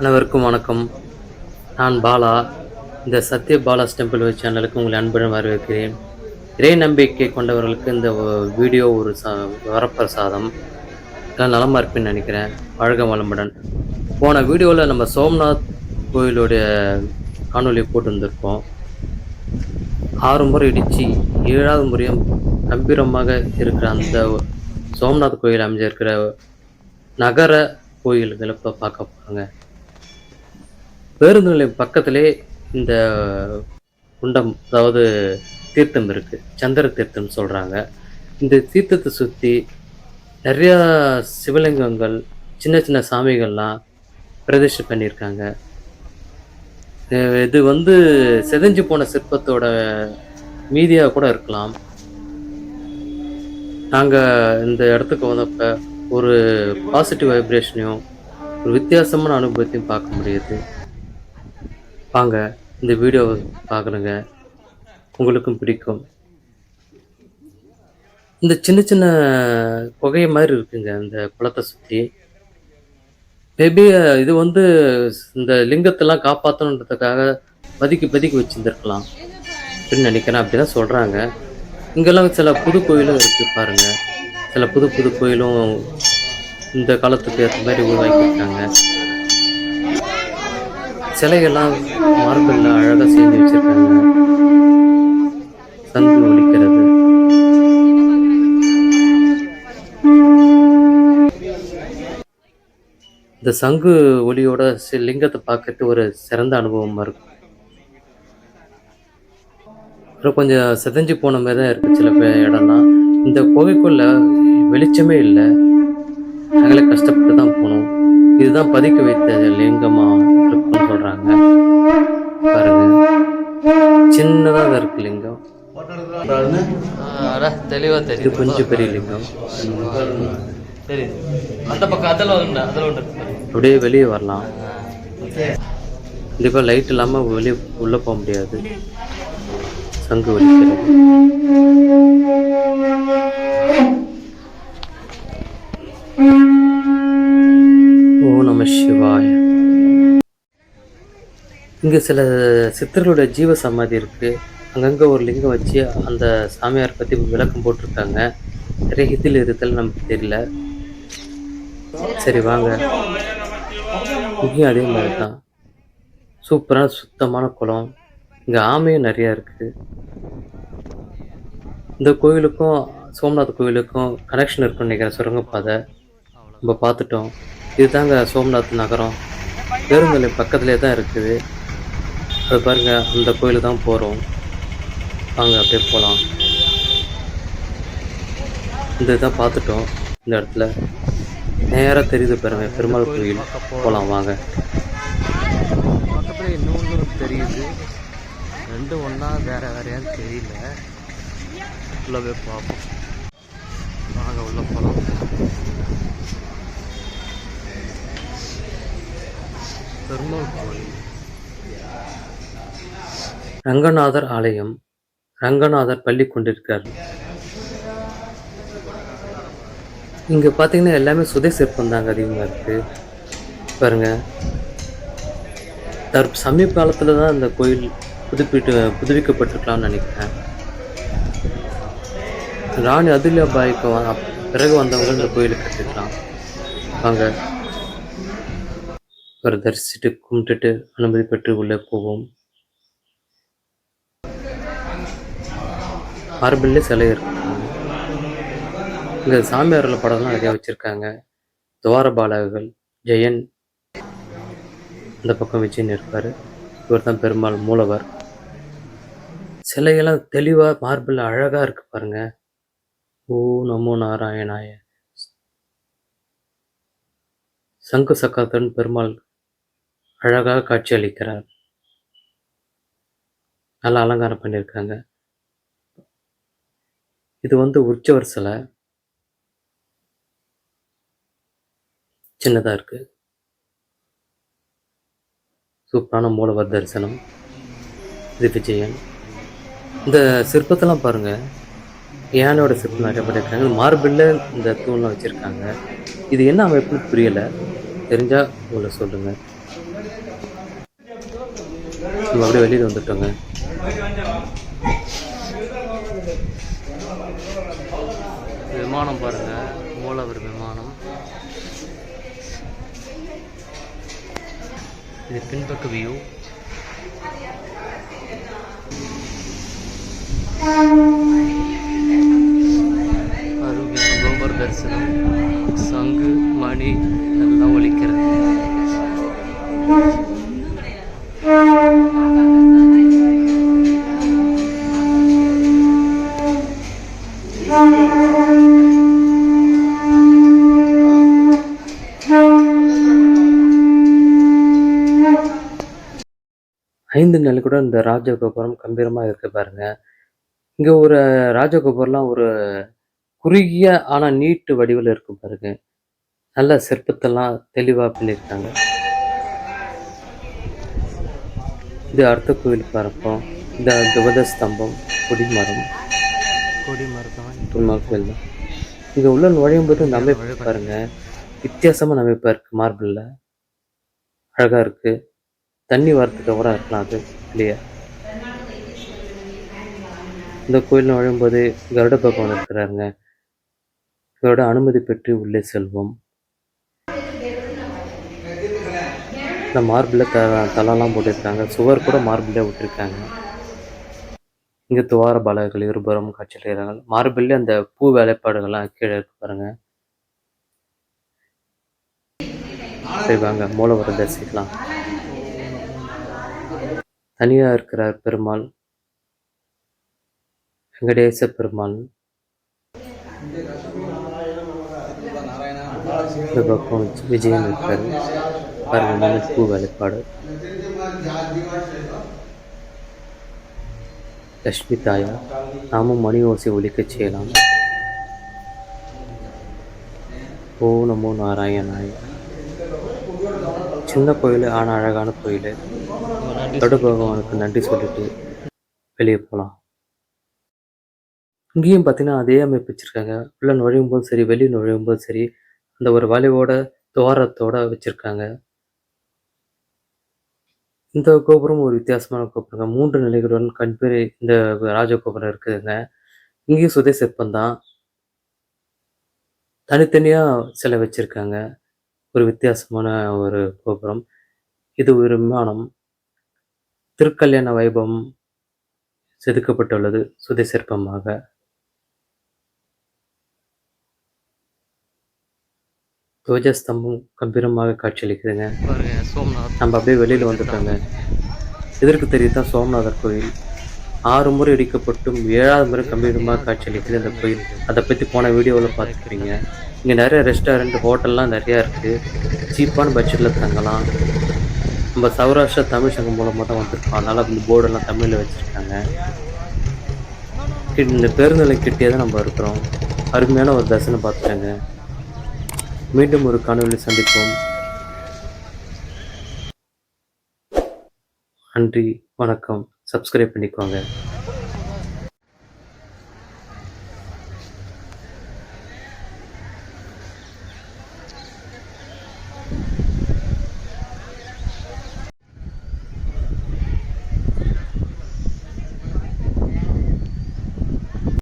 அனைவருக்கும் வணக்கம். நான் பாலா. இந்த சத்ய பாலாஸ் டெம்பிள் வச்சு சேனலுக்கு உங்களை அன்புடன் வரவேற்கிறேன். இறை நம்பிக்கை கொண்டவர்களுக்கு இந்த வீடியோ ஒரு ச வரப்பிரசாதம். எல்லாம் நலமாக இருப்பேன்னு நினைக்கிறேன். வாழ்க வளமுடன் போன வீடியோவில் நம்ம சோம்நாத் கோயிலுடைய காணொளி போட்டிருந்திருக்கோம். ஆறு முறை இடித்து ஏழாவது முறையும் கம்பீரமாக இருக்கிற அந்த சோம்நாத் கோயில் அமைஞ்சிருக்கிற நகர கோயில்களை இப்போ பார்க்க போகிறாங்க பேருந்து நிலையம் பக்கத்திலே இந்த குண்டம் அதாவது தீர்த்தம் இருக்குது சந்திர தீர்த்தம்னு சொல்கிறாங்க இந்த தீர்த்தத்தை சுற்றி நிறையா சிவலிங்கங்கள் சின்ன சின்ன சாமிகள்லாம் பிரதிஷ்டை பண்ணியிருக்காங்க. இது வந்து செதஞ்சு போன சிற்பத்தோட மீதியாக கூட இருக்கலாம். நாங்கள் இந்த இடத்துக்கு வந்தப்ப ஒரு பாசிட்டிவ் வைப்ரேஷனையும் ஒரு வித்தியாசமான அனுபவத்தையும் பார்க்க முடியுது. வாங்க இந்த வீடியோவை பார்க்குறேங்க உங்களுக்கும் பிடிக்கும். இந்த சின்ன சின்ன புகை மாதிரி இருக்குங்க இந்த குளத்தை சுற்றி மேபி இது வந்து இந்த லிங்கத்தெல்லாம் காப்பாற்றணுன்றதுக்காக பதுக்கி பதுக்கி வச்சுருந்துருக்கலாம். அப்படின்னு நினைக்கிறேன் அப்படி தான் சொல்கிறாங்க இங்கெல்லாம் சில புது கோயிலும் இருக்குது பாருங்கள் சில புது புது கோயிலும் இந்த காலத்துக்கு ஏற்ற மாதிரி உருவாக்கியிருக்காங்க. சிலைகள்லாம் மார்பிளில் அழகாக செஞ்சு வச்சுருக்காங்க. சங்கு ஒலிக்கிறது. இந்த சங்கு ஒளியோட லிங்கத்தை பார்க்கறது ஒரு சிறந்த அனுபவமாக இருக்கும். அப்புறம் கொஞ்சம் சிதஞ்சு போன மாதிரி தான் இருக்குது சில பே- இடம்லாம். இந்த கோவைக்குள்ள வெளிச்சமே இல்லை. நாங்களே கஷ்டப்பட்டு தான் போனோம் இதுதான் பதுக்கி வைத்த லிங்கமா இருக்குன்னு சொல்றாங்க. பாருங்க. சின்னதாக இருக்கு லிங்கம். தெளிவா இது தெரியும் கொஞ்சம் பெரிய லிங்கம். அந்த பக்கம் அதில் அதில் அப்படியே வெளியே வரலாம். கண்டிப்பாக லைட் இல்லாமல் வெளியே உள்ளே போக முடியாது. சங்கு ஒலிக்கிறது ஓ நம சிவாய. இங்கே சில சித்தர்களுடைய ஜீவ சமாதி இருக்கு. அங்கங்கே ஒரு லிங்கம் வச்சு அந்த சாமியார் பற்றி விளக்கம் போட்டிருக்காங்க. நிறைய ஹிந்தியில் இருத்தல் நமக்கு தெரியல. சரி வாங்க. இங்கேயும் அதே மாதிரி தான் சூப்பரான சுத்தமான குளம். இங்கே ஆமையும் நிறையா இருக்குது இந்த கோயிலுக்கும் சோம்நாத் கோயிலுக்கும் கனெக்ஷன் இருக்குன்னு நினைக்கிறேன் சுரங்கப்பாதை. நம்ம பார்த்துட்டோம். இதுதாங்க சோம்நாத் நகரம். பேருந்து பக்கத்திலே பக்கத்துலேயே தான் இருக்குது. அது பாருங்க அந்த கோயிலுக்கு தான் போகிறோம் வாங்க அப்படியே போகலாம் இந்த இதான் பார்த்துட்டோம் இந்த இடத்துல. நேராக தெரியுது பாருங்க பெருமாள் கோயில். போகலாம் வாங்க. பக்கத்தில் இன்னொன்று தெரியுது. ரெண்டு ஒன்றா வேற வேறையான்னு தெரியல. உள்ள போய் பார்ப்போம். வாங்க உள்ள போகிறோம் பெருமாள் கோயில் ரங்கநாதர் ஆலயம் ரங்கநாதர் பள்ளி கொண்டிருக்கார் இங்கே பார்த்தீங்கன்னா எல்லாமே சுதை சிற்பம் தாங்க அதிகமாக இருக்குது பாருங்க. தற் சமீப காலத்தில் தான் இந்த கோயில் புதுப்பிட்டு புதுப்பிக்கப்பட்டிருக்கலாம்னு நினைக்கிறேன். ராணி அதுல்யாபாய்க்கு பிறகு வந்தவங்க இந்த கோயிலுக்கு கட்டிருக்கலாம் வாங்க. அவரை தரிசிட்டு கும்பிட்டுட்டு அனுமதி பெற்று உள்ளே போவோம். மார்பிள்லே சிலை இருக்கு இங்கே சாமியாரில் படம்லாம் நிறைய வச்சுருக்காங்க. துவாரபாலகர்கள் ஜெயன் இந்த பக்கம் விஜயன் இருப்பார். இவர் தான் பெரும்பாலும் மூலவர். சிலையெல்லாம் தெளிவாக மார்பிள் அழகாக இருக்கு பாருங்க. ஓ நமோ நாராயணாய சங்கு சக்கரத்துடன் பெருமாள் அழகாக காட்சி அளிக்கிறார். நல்லா அலங்காரம் பண்ணியிருக்காங்க இது வந்து உற்சவர் சிலை சின்னதாக இருக்கு. சூப்பரான மூலவர் தரிசனம். இது விஜயன். இந்த சிற்பத்தெல்லாம் பாருங்க. யானையோட சிற்பம் நிறைய பண்ணியிருக்காங்க மார்பிளில் இந்த தூண்லாம் வச்சுருக்காங்க. இது என்ன அமைப்புன்னு புரியலை. தெரிஞ்சால் உங்களை சொல்லுங்கள் நம்ம அப்படியே வெளியில் வந்துட்டோங்க. விமானம் பாருங்க. மூலவர் விமானம். இது பின்பக்க வியூ. அருமையான கோபுர தரிசனம். சங்கு மணி எல்லாம் ஒழிக்கிறது ஐந்து நிலை கூட இந்த ராஜகோபுரம் கம்பீரமாக இருக்கு பாருங்க. இங்கே ஒரு ராஜகோபுரம்லாம் ஒரு குறுகிய ஆனால் நீட்டு வடிவில் இருக்கும் பாருங்க. நல்ல சிற்பத்தெல்லாம் தெளிவாக பண்ணியிருக்காங்க இது அடுத்த கோவில் பார்ப்போம் இந்த துவத ஸ்தம்பம் கொடிமரம். கொடி மரத்தான் தும்மா கோயில் தான். இங்கே உள்ள நுழையும் போது இந்த அமைப்பு பாருங்க. வித்தியாசமான அமைப்பாக இருக்குது மார்பிளில். அழகாக இருக்குது தண்ணி வரத்துக்கு கூட இருக்கலாம் அது இல்லையா? இந்த கோயில் நுழையும்போது கருட பகவான் இருக்கிறாருங்க. இதோட அனுமதி பெற்று உள்ளே செல்வோம். இந்த மார்பிளில் த தலாலாம் போட்டிருக்காங்க. சுவர் கூட மார்பிளே விட்டுருக்காங்க. இங்கே துவார பாலகர்கள் இருபுறம் காட்சியளிக்கிறார்கள். மார்பிள்ல அந்த பூ வேலைப்பாடுகள்லாம் கீழே இருக்கு பாருங்க. செய்வாங்க மூலவர தரிசிக்கலாம். தனியா இருக்கிறார் பெருமாள். வெங்கடேச பெருமாள். இந்த பக்கம் விஜயன் இருக்காரு பூ வேலைப்பாடு லக்ஷ்மி தாயா நாமும் மணி ஓசை ஒழிக்கச் செய்யலாம் ஓ நமோ நாராயணாய் சின்ன கோயில் ஆனால் அழகான கோயில் தொட பகவானுக்கு நன்றி சொல்லிட்டு வெளியே போகலாம் இங்கேயும் பார்த்தீங்கன்னா அதே அமைப்பு வச்சுருக்காங்க உள்ள நுழையும் போதும் சரி வெளியே நுழையும் போதும் சரி அந்த ஒரு வலிவோட துவாரத்தோட வச்சுருக்காங்க. இந்த கோபுரம் ஒரு வித்தியாசமான கோபுரங்க. மூன்று நிலைகளுடன் கண்பேரி இந்த ராஜகோபுரம் இருக்குதுங்க. இங்கேயும் சுதை சிற்பம் தான் தனித்தனியாக சிலை வச்சுருக்காங்க. ஒரு வித்தியாசமான ஒரு கோபுரம். இது ஒரு விமானம். திருக்கல்யாண வைபவம் செதுக்கப்பட்டுள்ளது சுதை சிற்பமாக. துவஜஸ்தம்பம் கம்பீரமாக காட்சியளிக்குதுங்க பாருங்க சோம்நாத் நம்ம அப்படியே வெளியில் வந்துட்டோங்க. எதற்கு தெரியுதா சோமநாதர் கோயில் ஆறு முறை இடிக்கப்பட்டும் ஏழாவது முறை கம்பீரமாக காட்சியளிக்குது அந்த கோயில். அதை பற்றி போன வீடியோவில் பார்த்துக்கிறீங்க. இங்கே நிறைய ரெஸ்டாரண்ட் ஹோட்டல்லாம் நிறையா இருக்குது சீப்பான பட்ஜெட்டில் தங்கலாம். நம்ம சௌராஷ்டிரா தமிழ் சங்கம் மூலமாக தான் வந்திருக்கோம். அதனால் அந்த போர்டெல்லாம் தமிழில் வச்சுருக்காங்க. இந்த பேருந்துலை கிட்டே தான் நம்ம இருக்கிறோம். அருமையான ஒரு தரிசனம் பார்த்துட்டாங்க. மீண்டும் ஒரு காணொலி சந்திப்போம். நன்றி வணக்கம். சப்ஸ்கிரைப் பண்ணிக்கோங்க.